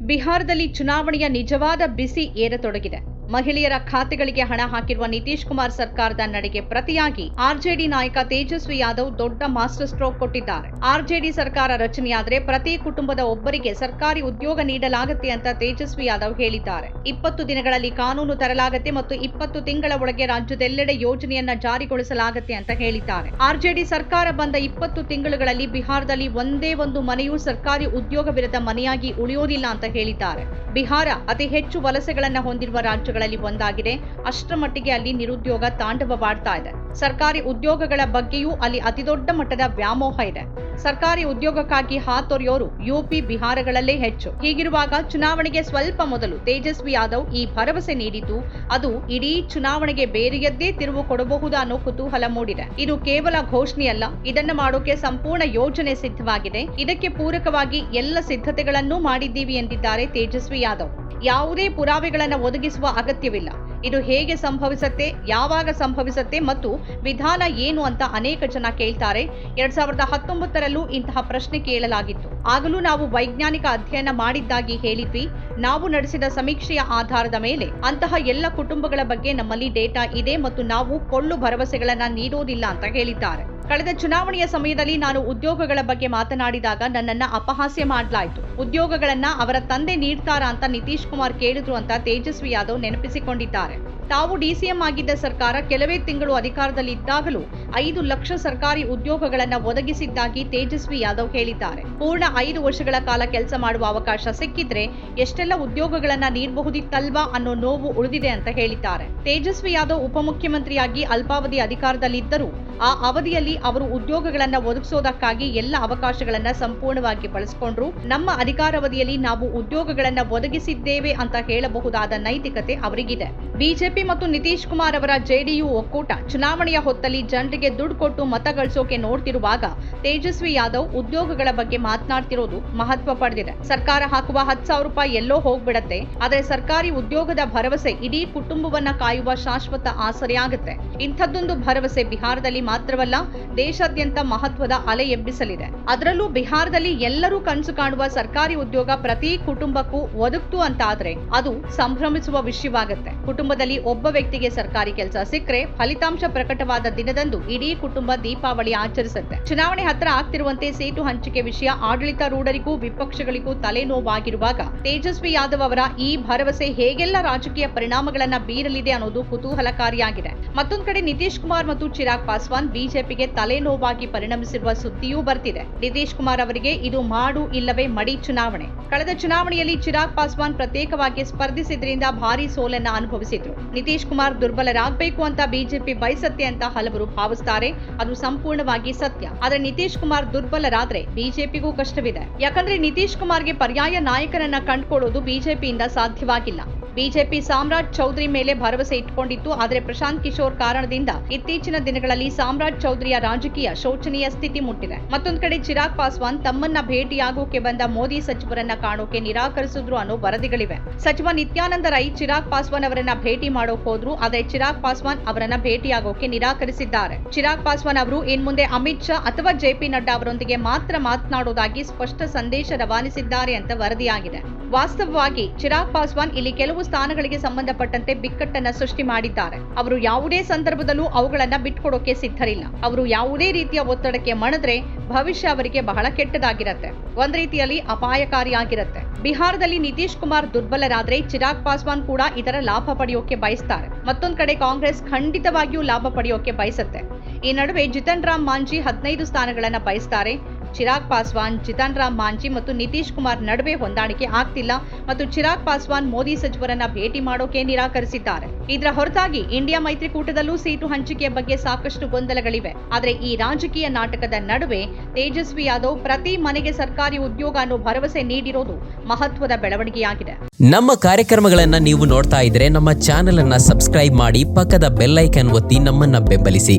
ಬಿಹಾರದಲ್ಲಿ ಚುನಾವಣೆಯ ನಿಜವಾದ ಬಿಸಿ ಏರತೊಡಗಿದೆ. ಮಹಿಳೆಯರ ಖಾತೆಗಳಿಗೆ ಹಣ ಹಾಕಿರುವ ನಿತೀಶ್ ಕುಮಾರ್ ಸರ್ಕಾರದ ನಡೆಗೆ ಪ್ರತಿಯಾಗಿ ಆರ್ಜೆಡಿ ನಾಯಕ ತೇಜಸ್ವಿ ಯಾದವ್ ದೊಡ್ಡ ಮಾಸ್ಟರ್ ಸ್ಟ್ರೋಕ್ ಕೊಟ್ಟಿದ್ದಾರೆ. ಆರ್ಜೆಡಿ ಸರ್ಕಾರ ರಚನೆಯಾದರೆ ಪ್ರತಿ ಕುಟುಂಬದ ಒಬ್ಬರಿಗೆ ಸರ್ಕಾರಿ ಉದ್ಯೋಗ ನೀಡಲಾಗುತ್ತೆ ಅಂತ ತೇಜಸ್ವಿ ಯಾದವ್ ಹೇಳಿದ್ದಾರೆ. ಇಪ್ಪತ್ತು ದಿನಗಳಲ್ಲಿ ಕಾನೂನು ತರಲಾಗುತ್ತೆ ಮತ್ತು ಇಪ್ಪತ್ತು ತಿಂಗಳ ಒಳಗೆ ರಾಜ್ಯದೆಲ್ಲೆಡೆ ಯೋಜನೆಯನ್ನ ಜಾರಿಗೊಳಿಸಲಾಗುತ್ತೆ ಅಂತ ಹೇಳಿದ್ದಾರೆ. ಆರ್ಜೆಡಿ ಸರ್ಕಾರ ಬಂದ ಇಪ್ಪತ್ತು ತಿಂಗಳುಗಳಲ್ಲಿ ಬಿಹಾರದಲ್ಲಿ ಒಂದೇ ಒಂದು ಮನೆಯೂ ಸರ್ಕಾರಿ ಉದ್ಯೋಗವಿರದ ಮನೆಯಾಗಿ ಉಳಿಯೋದಿಲ್ಲ ಅಂತ ಹೇಳಿದ್ದಾರೆ. ಬಿಹಾರ ಅತಿ ಹೆಚ್ಚು ವಲಸೆಗಳನ್ನ ಹೊಂದಿರುವ ರಾಜ್ಯಗಳಲ್ಲಿ ಒಂದಾಗಿದೆ. ಅಷ್ಟರ ಮಟ್ಟಿಗೆ ಅಲ್ಲಿ ನಿರುದ್ಯೋಗ ತಾಂಡವವಾಡ್ತಾ ಇದೆ. ಸರ್ಕಾರಿ ಉದ್ಯೋಗಗಳ ಬಗ್ಗೆಯೂ ಅಲ್ಲಿ ಅತಿದೊಡ್ಡ ಮಟ್ಟದ ವ್ಯಾಮೋಹ ಇದೆ. ಸರ್ಕಾರಿ ಉದ್ಯೋಗಕ್ಕಾಗಿ ಹಾತೊರೆಯೋರು ಯುಪಿ, ಬಿಹಾರಗಳಲ್ಲೇ ಹೆಚ್ಚು. ಹೀಗಿರುವಾಗ ಚುನಾವಣೆಗೆ ಸ್ವಲ್ಪ ಮೊದಲು ತೇಜಸ್ವಿ ಯಾದವ್ ಈ ಭರವಸೆ ನೀಡಿದ್ದು, ಅದು ಇಡೀ ಚುನಾವಣೆಗೆ ಬೇರೆಯದ್ದೇ ತಿರುವು ಕೊಡಬಹುದು ಅನ್ನೋ ಕುತೂಹಲ ಮೂಡಿದೆ. ಇದು ಕೇವಲ ಘೋಷಣೆಯಲ್ಲ, ಇದನ್ನ ಮಾಡೋಕೆ ಸಂಪೂರ್ಣ ಯೋಜನೆ ಸಿದ್ಧವಾಗಿದೆ. ಇದಕ್ಕೆ ಪೂರಕವಾಗಿ ಎಲ್ಲ ಸಿದ್ಧತೆಗಳನ್ನೂ ಮಾಡಿದ್ದೀವಿ ಎಂದಿದ್ದಾರೆ ತೇಜಸ್ವಿ ಯಾದವ್. ಯಾವುದೇ ಪುರಾವೆಗಳನ್ನು ಒದಗಿಸುವ ಅಗತ್ಯವಿಲ್ಲ. ಇದು ಹೇಗೆ ಸಂಭವಿಸತ್ತೆ, ಯಾವಾಗ ಸಂಭವಿಸತ್ತೆ ಮತ್ತು ವಿಧಾನ ಏನು ಅಂತ ಅನೇಕ ಜನ ಕೇಳ್ತಾರೆ. ಎರಡ್ ಸಾವಿರದ ಹತ್ತೊಂಬತ್ತರಲ್ಲೂ ಇಂತಹ ಪ್ರಶ್ನೆ ಕೇಳಲಾಗಿತ್ತು. ಆಗಲೂ ನಾವು ವೈಜ್ಞಾನಿಕ ಅಧ್ಯಯನ ಮಾಡಿದ್ದಾಗಿ ಹೇಳಿದ್ವಿ. ನಾವು ನಡೆಸಿದ ಸಮೀಕ್ಷೆಯ ಆಧಾರದ ಮೇಲೆ ಅಂತಹ ಎಲ್ಲ ಕುಟುಂಬಗಳ ಬಗ್ಗೆ ನಮ್ಮಲ್ಲಿ ಡೇಟಾ ಇದೆ ಮತ್ತು ನಾವು ಕೊಳ್ಳು ಭರವಸೆಗಳನ್ನ ನೀಡೋದಿಲ್ಲ ಅಂತ ಹೇಳಿದ್ದಾರೆ. ಕಳೆದ ಚುನಾವಣೆಯ ಸಮಯದಲ್ಲಿ ನಾನು ಉದ್ಯೋಗಗಳ ಬಗ್ಗೆ ಮಾತನಾಡಿದಾಗ ನನ್ನನ್ನ ಅಪಹಾಸ್ಯ ಮಾಡಲಾಯಿತು. ಉದ್ಯೋಗಗಳನ್ನ ಅವರ ತಂದೆ ನೀಡ್ತಾರಾ ಅಂತ ನಿತೀಶ್ ಕುಮಾರ್ ಕೇಳಿದ್ರು ಅಂತ ತೇಜಸ್ವಿ ಯಾದವ್ ನೆನಪಿಸಿಕೊಂಡಿದ್ದಾರೆ. ತಾವು ಡಿಸಿಎಂ ಆಗಿದ್ದ ಸರ್ಕಾರ ಕೆಲವೇ ತಿಂಗಳು ಅಧಿಕಾರದಲ್ಲಿ ಇದ್ದಾಗಲೂ ಐದು ಲಕ್ಷ ಸರ್ಕಾರಿ ಉದ್ಯೋಗಗಳನ್ನ ಒದಗಿಸಿದ್ದಾಗಿ ತೇಜಸ್ವಿ ಯಾದವ್ ಹೇಳಿದ್ದಾರೆ. ಪೂರ್ಣ ಐದು ವರ್ಷಗಳ ಕಾಲ ಕೆಲಸ ಮಾಡುವ ಅವಕಾಶ ಸಿಕ್ಕಿದ್ರೆ ಎಷ್ಟೆಲ್ಲ ಉದ್ಯೋಗಗಳನ್ನ ನೀಡಬಹುದಿತ್ತಲ್ವಾ ಅನ್ನೋ ನೋವು ಉಳಿದಿದೆ ಅಂತ ಹೇಳಿದ್ದಾರೆ. ತೇಜಸ್ವಿ ಯಾದವ್ ಉಪಮುಖ್ಯಮಂತ್ರಿಯಾಗಿ ಅಲ್ಪಾವಧಿ ಅಧಿಕಾರದಲ್ಲಿದ್ದರೂ ಆ ಅವಧಿಯಲ್ಲಿ ಅವರು ಉದ್ಯೋಗಗಳನ್ನ ಒದಗಿಸೋದಕ್ಕಾಗಿ ಎಲ್ಲ ಅವಕಾಶಗಳನ್ನ ಸಂಪೂರ್ಣವಾಗಿ ಬಳಸಿಕೊಂಡ್ರು. ನಮ್ಮ ಅಧಿಕಾರಾವಧಿಯಲ್ಲಿ ನಾವು ಉದ್ಯೋಗಗಳನ್ನ ಒದಗಿಸಿದ್ದೇವೆ ಅಂತ ಹೇಳಬಹುದಾದ ನೈತಿಕತೆ ಅವರಿಗಿದೆ. ಬಿಜೆಪಿ ಮತ್ತು ನಿತೀಶ್ ಕುಮಾರ್ ಅವರ ಜೆಡಿಯು ಒಕ್ಕೂಟ ಚುನಾವಣೆಯ ಹೊತ್ತಲ್ಲಿ ಜನರಿಗೆ ದುಡ್ಡು ಕೊಟ್ಟು ಮತ ಗಳಿಸೋಕೆ ನೋಡ್ತಿರುವಾಗ ತೇಜಸ್ವಿ ಯಾದವ್ ಉದ್ಯೋಗಗಳ ಬಗ್ಗೆ ಮಾತನಾಡ್ತಿರೋದು ಮಹತ್ವ ಪಡೆದಿದೆ. ಸರ್ಕಾರ ಹಾಕುವ ಹತ್ತು ಸಾವಿರ ರೂಪಾಯಿ ಎಲ್ಲೋ ಹೋಗ್ಬಿಡತ್ತೆ. ಆದರೆ ಸರ್ಕಾರಿ ಉದ್ಯೋಗದ ಭರವಸೆ ಇಡೀ ಕುಟುಂಬವನ್ನ ಕಾಯುವ ಶಾಶ್ವತ ಆಸರೆಯಾಗುತ್ತೆ ಇಂಥದ್ದೊಂದು ಭರವಸೆ ಬಿಹಾರದಲ್ಲಿ ಮಾತ್ರವಲ್ಲ ದೇಶಾದ್ಯಂತ ಮಹತ್ವದ ಅಲೆ ಎಬ್ಬಿಸಲಿದೆ. ಅದರಲ್ಲೂ ಬಿಹಾರದಲ್ಲಿ ಎಲ್ಲರೂ ಕನಸು ಕಾಣುವ ಸರ್ಕಾರಿ ಉದ್ಯೋಗ ಪ್ರತಿ ಕುಟುಂಬಕ್ಕೂ ಒದಗ್ತು ಅಂತ ಆದ್ರೆ ಅದು ಸಂಭ್ರಮಿಸುವ ವಿಷಯವಾಗುತ್ತೆ ಕುಟುಂಬದಲ್ಲಿ ಒಬ್ಬ ವ್ಯಕ್ತಿಗೆ ಸರ್ಕಾರಿ ಕೆಲಸ ಸಿಕ್ಕರೆ ಫಲಿತಾಂಶ ಪ್ರಕಟವಾದ ದಿನದಂದು ಇಡೀ ಕುಟುಂಬ ದೀಪಾವಳಿ ಆಚರಿಸುತ್ತೆ. ಚುನಾವಣೆ ಹತ್ರ ಆಗ್ತಿರುವಂತೆ ಸೀಟು ಹಂಚಿಕೆ ವಿಷಯ ಆಡಳಿತ ರೂಢರಿಗೂ ವಿಪಕ್ಷಗಳಿಗೂ ತಲೆನೋವಾಗಿರುವಾಗ ತೇಜಸ್ವಿ ಯಾದವ್ ಅವರ ಈ ಭರವಸೆ ಹೇಗೆಲ್ಲ ರಾಜಕೀಯ ಪರಿಣಾಮಗಳನ್ನ ಬೀರಲಿದೆ ಅನ್ನೋದು ಕುತೂಹಲಕಾರಿಯಾಗಿದೆ. ಮತ್ತೊಂದು ಕಡೆ ನಿತೀಶ್ ಕುಮಾರ್ ಮತ್ತು ಚಿರಾಗ್ ಪಾಸ್ವಾನ್ ಬಿಜೆಪಿಗೆ ತಲೆನೋವಾಗಿ ಪರಿಣಮಿಸಿರುವ ಸುದ್ದಿಯೂ ಬರ್ತಿದೆ. ನಿತೀಶ್ ಕುಮಾರ್ ಅವರಿಗೆ ಇದು ಮಾಡು ಇಲ್ಲವೇ ಮಡಿ ಚುನಾವಣೆ. ಕಳೆದ ಚುನಾವಣೆಯಲ್ಲಿ ಚಿರಾಗ್ ಪಾಸ್ವಾನ್ ಪ್ರತ್ಯೇಕವಾಗಿ ಸ್ಪರ್ಧಿಸಿದ್ರಿಂದ ಭಾರಿ ಸೋಲನ್ನ ಅನುಭವಿಸಿದ್ರು. ನಿತೀಶ್ ಕುಮಾರ್ ದುರ್ಬಲರಾಗಬೇಕು ಅಂತ ಬಿಜೆಪಿ ಬಯಸತ್ತೆ ಅಂತ ಹಲವರು ಭಾವಿಸ್ತಾರೆ. ಅದು ಸಂಪೂರ್ಣವಾಗಿ ಸತ್ಯ. ಆದ್ರೆ ನಿತೀಶ್ ಕುಮಾರ್ ದುರ್ಬಲರಾದ್ರೆ ಬಿಜೆಪಿಗೂ ಕಷ್ಟವಿದೆ. ಯಾಕಂದ್ರೆ ನಿತೀಶ್ ಕುಮಾರ್ಗೆ ಪರ್ಯಾಯ ನಾಯಕರನ್ನ ಕಂಡುಕೊಳ್ಳೋದು ಬಿಜೆಪಿಯಿಂದ ಸಾಧ್ಯವಾಗಿಲ್ಲ. ಬಿಜೆಪಿ ಸಾಮ್ರಾಜ್ ಚೌಧರಿ ಮೇಲೆ ಭರವಸೆ ಇಟ್ಕೊಂಡಿತ್ತು. ಆದರೆ ಪ್ರಶಾಂತ್ ಕಿಶೋರ್ ಕಾರಣದಿಂದ ಇತ್ತೀಚಿನ ದಿನಗಳಲ್ಲಿ ಸಾಮ್ರಾಜ್ ಚೌಧರಿಯ ರಾಜಕೀಯ ಶೋಚನೀಯ ಸ್ಥಿತಿ ಮುಟ್ಟಿದೆ. ಮತ್ತೊಂದು ಕಡೆ ಚಿರಾಗ್ ಪಾಸ್ವಾನ್ ತಮ್ಮನ್ನ ಭೇಟಿಯಾಗೋಕೆ ಬಂದ ಮೋದಿ ಸಚಿವರನ್ನ ಕಾಣೋಕೆ ನಿರಾಕರಿಸಿದ್ರು ಅನ್ನೋ ವರದಿಗಳಿವೆ. ಸಚಿವ ನಿತ್ಯಾನಂದ ರೈ ಚಿರಾಗ್ ಪಾಸ್ವಾನ್ ಅವರನ್ನ ಭೇಟಿ ಮಾಡೋಕ್ ಹೋದ್ರು. ಆದರೆ ಚಿರಾಗ್ ಪಾಸ್ವಾನ್ ಅವರನ್ನ ಭೇಟಿಯಾಗೋಕೆ ನಿರಾಕರಿಸಿದ್ದಾರೆ. ಚಿರಾಗ್ ಪಾಸ್ವಾನ್ ಅವರು ಇನ್ ಮುಂದೆ ಅಮಿತ್ ಶಾ ಅಥವಾ ಜೆಪಿ ನಡ್ಡಾ ಅವರೊಂದಿಗೆ ಮಾತ್ರ ಮಾತನಾಡೋದಾಗಿ ಸ್ಪಷ್ಟ ಸಂದೇಶ ರವಾನಿಸಿದ್ದಾರೆ ಅಂತ ವರದಿಯಾಗಿದೆ. ವಾಸ್ತವವಾಗಿ ಚಿರಾಗ್ ಪಾಸ್ವಾನ್ ಇಲ್ಲಿ ಕೆಲವು ಸ್ಥಾನಗಳಿಗೆ ಸಂಬಂಧಪಟ್ಟಂತೆ ಬಿಕ್ಕಟ್ಟನ್ನ ಸೃಷ್ಟಿ ಮಾಡಿದ್ದಾರೆ. ಅವರು ಯಾವುದೇ ಸಂದರ್ಭದಲ್ಲೂ ಅವುಗಳನ್ನ ಬಿಟ್ಕೊಡೋಕೆ ಸಿದ್ಧರಿಲ್ಲ. ಅವರು ಯಾವುದೇ ರೀತಿಯ ಒತ್ತಡಕ್ಕೆ ಮಣದ್ರೆ ಭವಿಷ್ಯ ಅವರಿಗೆ ಬಹಳ ಕೆಟ್ಟದಾಗಿರತ್ತೆ. ಒಂದ್ ರೀತಿಯಲ್ಲಿ ಅಪಾಯಕಾರಿಯಾಗಿರತ್ತೆ ಬಿಹಾರದಲ್ಲಿ ನಿತೀಶ್ ಕುಮಾರ್ ದುರ್ಬಲರಾದ್ರೆ ಚಿರಾಗ್ ಪಾಸ್ವಾನ್ ಕೂಡ ಇದರ ಲಾಭ ಪಡೆಯೋಕೆ ಬಯಸ್ತಾರೆ. ಮತ್ತೊಂದ್ ಕಡೆ ಕಾಂಗ್ರೆಸ್ ಖಂಡಿತವಾಗಿಯೂ ಲಾಭ ಪಡೆಯೋಕೆ ಬಯಸುತ್ತೆ. ಈ ನಡುವೆ ಜಿತನ್ ರಾಮ್ ಮಾಂಜಿ ಹದಿನೈದು ಸ್ಥಾನಗಳನ್ನ ಬಯಸ್ತಾರೆ. ಚಿರಾಗ್ ಪಾಸ್ವಾನ್, ಜಿತನ್ ರಾಮ್ ಮಾಂಜಿ ಮತ್ತು ನಿತೀಶ್ ಕುಮಾರ್ ನಡುವೆ ಹೊಂದಾಣಿಕೆ ಆಗ್ತಿಲ್ಲ ಮತ್ತು ಚಿರಾಗ್ ಪಾಸ್ವಾನ್ ಮೋದಿ ಸಚಿವರನ್ನ ಭೇಟಿ ಮಾಡೋಕೆ ನಿರಾಕರಿಸಿದ್ದಾರೆ. ಇದರ ಹೊರತಾಗಿ ಇಂಡಿಯಾ ಮೈತ್ರಿಕೂಟದಲ್ಲೂ ಸೀಟು ಹಂಚಿಕೆಯ ಬಗ್ಗೆ ಸಾಕಷ್ಟು ಗೊಂದಲಗಳಿವೆ. ಆದರೆ ಈ ರಾಜಕೀಯ ನಾಟಕದ ನಡುವೆ ತೇಜಸ್ವಿ ಯಾದವ್ ಪ್ರತಿ ಮನೆಗೆ ಸರ್ಕಾರಿ ಉದ್ಯೋಗ ಅನ್ನೋ ಭರವಸೆ ನೀಡಿರೋದು ಮಹತ್ವದ ಬೆಳವಣಿಗೆಯಾಗಿದೆ. ನಮ್ಮ ಕಾರ್ಯಕ್ರಮಗಳನ್ನ ನೀವು ನೋಡ್ತಾ ಇದ್ರೆ ನಮ್ಮ ಚಾನೆಲ್ ಅನ್ನ ಸಬ್ಸ್ಕ್ರೈಬ್ ಮಾಡಿ ಪಕ್ಕದ ಬೆಲ್ಲೈಕನ್ ಒತ್ತಿ ನಮ್ಮನ್ನ ಬೆಂಬಲಿಸಿ.